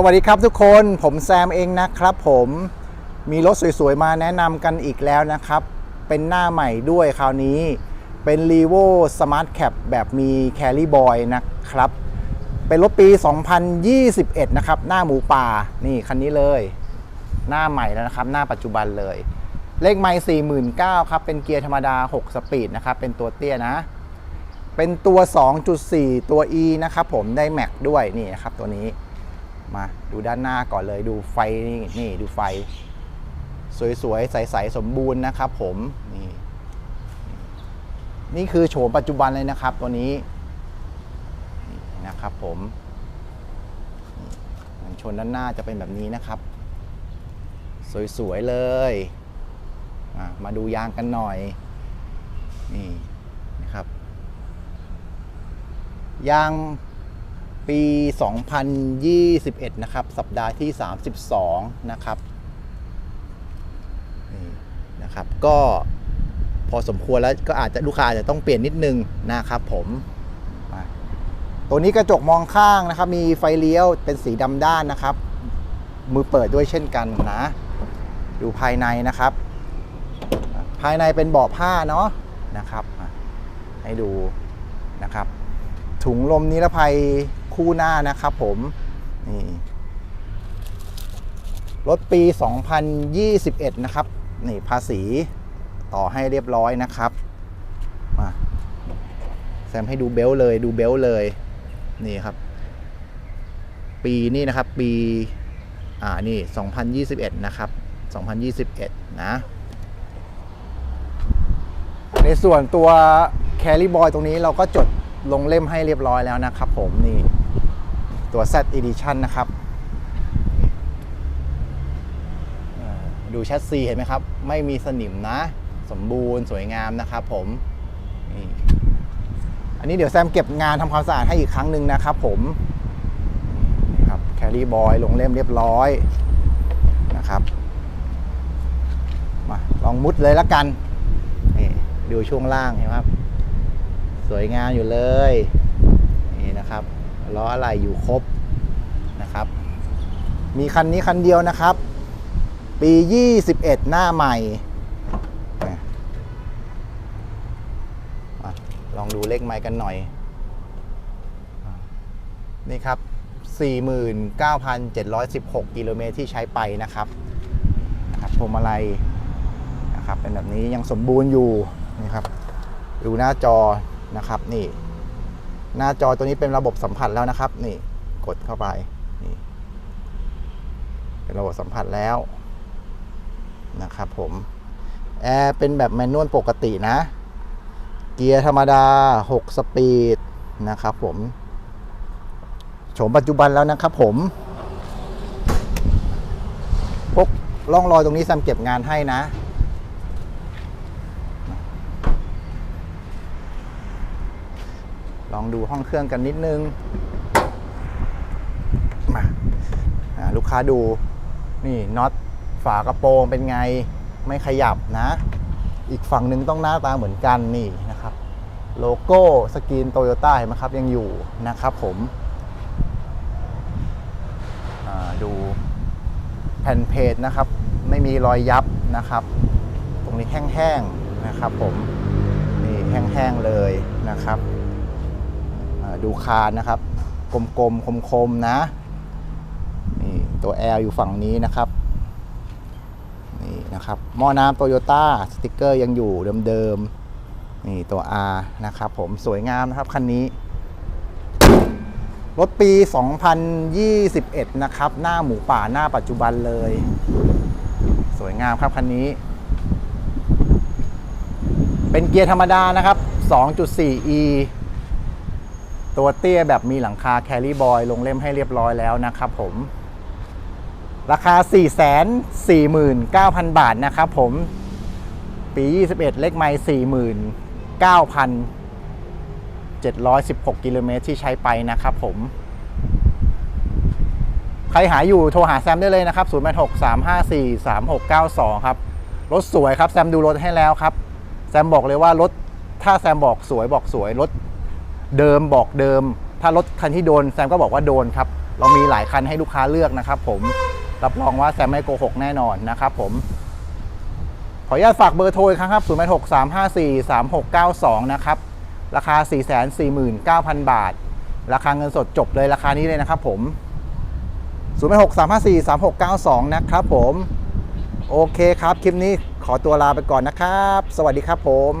สวัสดีครับทุกคนผมแซมเองนะครับผมมีรถสวยๆ มาแนะนำกันอีกแล้วนะครับ เป็นหน้าใหม่ด้วยคราวนี้เป็น r e v o Smart Cap แบบมี Carry Boy นะครับ เป็นรถปี 2021 นะครับ หน้าหมูป่านี่คันนี้เลย หน้าใหม่แล้วนะครับ หน้าปัจจุบันเลย เลขไม่49,000ครับ เป็นเกียร์ธรรมดา 6 สปีดนะครับ เป็นตัวเตี้ยนะ เป็นตัว 2.4 ตัว E นะครับผมได้แม็กด้วยนี่นะครับตัวนี้ มาดูด้านหน้าก่อนเลยดูไฟนี่นี่ดูไฟ สวยๆ ใสๆ สมบูรณ์นะครับผม นี่ นี่คือโฉมปัจจุบันเลยนะครับ ตัวนี้นะครับผมมันชนด้านหน้าจะเป็นแบบนี้นะครับ สวยๆ เลยมาดูยางกันหน่อย นี่นะครับยาง ปี 2021 นะครับ สัปดาห์ที่ 32 นะครับนี่นะครับ ก็พอสมควรแล้วก็อาจจะลูกค้าอาจจะต้องเปลี่ยนนิดนึงนะครับผมตัวนี้กระจกมองข้างนะครับ มีไฟเลี้ยวเป็นสีดำด้านนะครับ มือเปิดด้วยเช่นกันนะ ดูภายในนะครับ ภายในเป็นเบาะผ้าเนาะนะครับ ให้ดูนะครับ ถุงลมนิรภัย คู่หน้านะครับผมนี่รถปี 2021 นะครับ นี่ภาษีต่อให้เรียบร้อยนะครับ มาแซมให้ดูเบลเลยดูเบลเลย นี่ครับ ปีนี้นะครับ ปี อ่า นี่ 2021 นะครับ 2021 นะ ในส่วนตัว Carry Boy ตรงนี้เราก็จดลงเล่มให้เรียบร้อยแล้วนะครับผมนี่ ตัว Z Edition นะครับ ดูแชสซีเห็นไหมครับ ไม่มีสนิมนะ สมบูรณ์สวยงามนะครับผมอันนี้เดี๋ยวแซมเก็บงานทำความสะอาดให้อีกครั้งหนึ่งนะครับผมนี่ครับ Carry Boy ลงเล่มเรียบร้อยนะครับมาลองมุดเลยละกันนี่ดูช่วงล่างเห็นไหมครับ สวยงามอยู่เลยนี่นะครับ ล้ออะไรอยู่ครบนะครับ มีคันนี้คันเดียวนะครับ ปี 21 หน้าใหม่มลองดูเลขไม้กันหน่อย นี่ครับ 49,716 กิโลเมตรที่ใช้ไปนะครับนะครับพวงมาลัยนะครับเป็นแบบนี้ยังสมบูรณ์อยู่นี่ครับดูหน้าจอนะครับนี่ หน้าจอตัวนี้เป็นระบบสัมผัสแล้วนะครับ นี่กดเข้าไปนี่เป็นระบบสัมผัสแล้วนะครับผมแอร์เป็นแบบแมนนวลปกตินะ เกียร์ธรรมดา 6 สปีดนะครับผมโฉมปัจจุบันแล้วนะครับผมพกร่องรอยตรงนี้แซมเก็บงานให้นะ ลองดูห้องเครื่องกันนิดนึงมาาลูกค้าดูนี่น็อตฝากระโปรงเป็นไงไม่ขยับนะ อีกฝั่งหนึ่งต้องหน้าตาเหมือนกันนี่นะครับ โลโก้สกรีนโตโยต้าเห็นไหมครับยังอยู่นะครับผมดูแผ่นเพจนะครับ ไม่มีรอยยับนะครับ ตรงนี้แห้งๆนะครับผมนี่แห้งๆเลยนะครับ ดูคานนะครับ กลมๆคมๆนะนี่ตัว L อยู่ฝั่งนี้นะครับนี่นะครับหม้อน้ำโตโยต้าสติกเกอร์ยังอยู่เดิมๆนี่ตัว R นะครับผมสวยงามนะครับคันนี้ รถปี 2021 นะครับ หน้าหมูป่าหน้าปัจจุบันเลย สวยงามครับคันนี้ เป็นเกียร์ธรรมดานะครับ 2.4e ตัวเตี้ยแบบมีหลังคาแคลรี่บอยลงเล่มให้เรียบร้อยแล้วนะครับผม ราคา 449,000 บาทนะครับผม ปี 21 เลขไม่49,716 กิโลเมตรที่ใช้ไปนะครับผม ใครหาอยู่โทรหาแซมได้เลยนะครับ 086 354 3692 ครับ รถสวยครับ แซมดูรถให้แล้วครับ แซมบอกเลยว่ารถถ้าแซมบอกสวยบอกสวยรถ เดิมบอกเดิม ถ้ารถคันที่โดนแซมก็บอกว่าโดนครับ เรามีหลายคันให้ลูกค้าเลือกนะครับ ผมรับรองว่าแซมไม่โกหกแน่นอนนะครับ ผม ขออนุญาตฝากเบอร์โทรอีกครั้งครับ 0 6 3 5 4 3 6 9 2 นะครับ ราคา 449,000 บาท ราคาเงินสดจบเลยราคานี้เลยนะครับ ผม 0 6 3 5 4 3 6 9 2 นะครับ ผม โอเคครับ คลิปนี้ขอตัวลาไปก่อนนะครับ สวัสดีครับผม